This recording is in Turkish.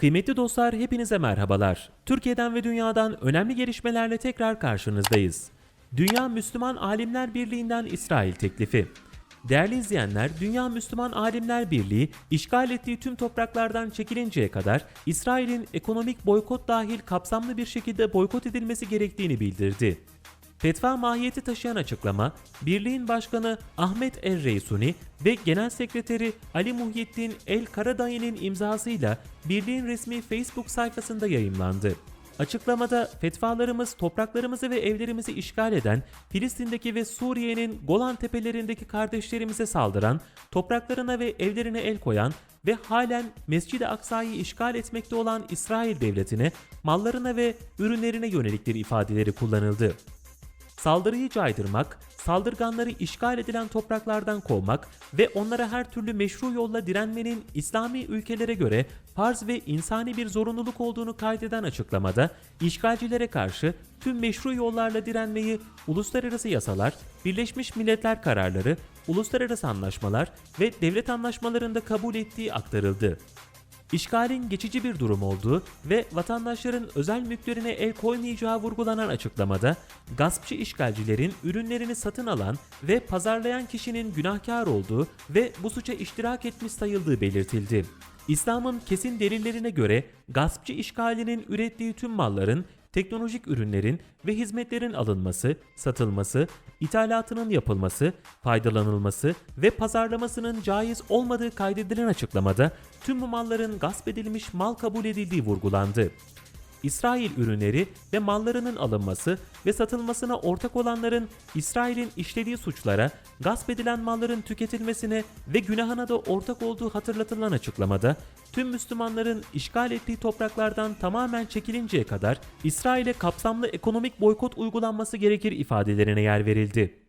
Kıymetli dostlar hepinize merhabalar. Türkiye'den ve dünyadan önemli gelişmelerle tekrar karşınızdayız. Dünya Müslüman Alimler Birliği'nden İsrail teklifi. Değerli izleyenler, Dünya Müslüman Alimler Birliği işgal ettiği tüm topraklardan çekilinceye kadar İsrail'in ekonomik boykot dahil kapsamlı bir şekilde boykot edilmesi gerektiğini bildirdi. Fetva mahiyeti taşıyan açıklama, Birliğin Başkanı Ahmet El Reysuni ve Genel Sekreteri Ali Muhyiddin El Karadayı'nın imzasıyla Birliğin resmi Facebook sayfasında yayımlandı. Açıklamada fetvalarımız topraklarımızı ve evlerimizi işgal eden, Filistin'deki ve Suriye'nin Golan tepelerindeki kardeşlerimize saldıran, topraklarına ve evlerine el koyan ve halen Mescid-i Aksa'yı işgal etmekte olan İsrail devletine, mallarına ve ürünlerine yöneliktir ifadeleri kullanıldı. Saldırıyı caydırmak, saldırganları işgal edilen topraklardan kovmak ve onlara her türlü meşru yolla direnmenin İslami ülkelere göre farz ve insani bir zorunluluk olduğunu kaydeden açıklamada, işgalcilere karşı tüm meşru yollarla direnmeyi uluslararası yasalar, Birleşmiş Milletler kararları, uluslararası anlaşmalar ve devlet anlaşmalarında kabul ettiği aktarıldı. İşgalin geçici bir durum olduğu ve vatandaşların özel mülklerine el koymayacağı vurgulanan açıklamada, gaspçı işgalcilerin ürünlerini satın alan ve pazarlayan kişinin günahkar olduğu ve bu suça iştirak etmiş sayıldığı belirtildi. İslam'ın kesin delillerine göre gaspçı işgalinin ürettiği tüm malların teknolojik ürünlerin ve hizmetlerin alınması, satılması, ithalatının yapılması, faydalanılması ve pazarlamasının caiz olmadığı kaydedilen açıklamada tüm bu malların gasp edilmiş mal kabul edildiği vurgulandı. İsrail ürünleri ve mallarının alınması ve satılmasına ortak olanların İsrail'in işlediği suçlara, gasp edilen malların tüketilmesine ve günahına da ortak olduğu hatırlatılan açıklamada, tüm Müslümanların işgal ettiği topraklardan tamamen çekilinceye kadar İsrail'e kapsamlı ekonomik boykot uygulanması gerekir ifadelerine yer verildi.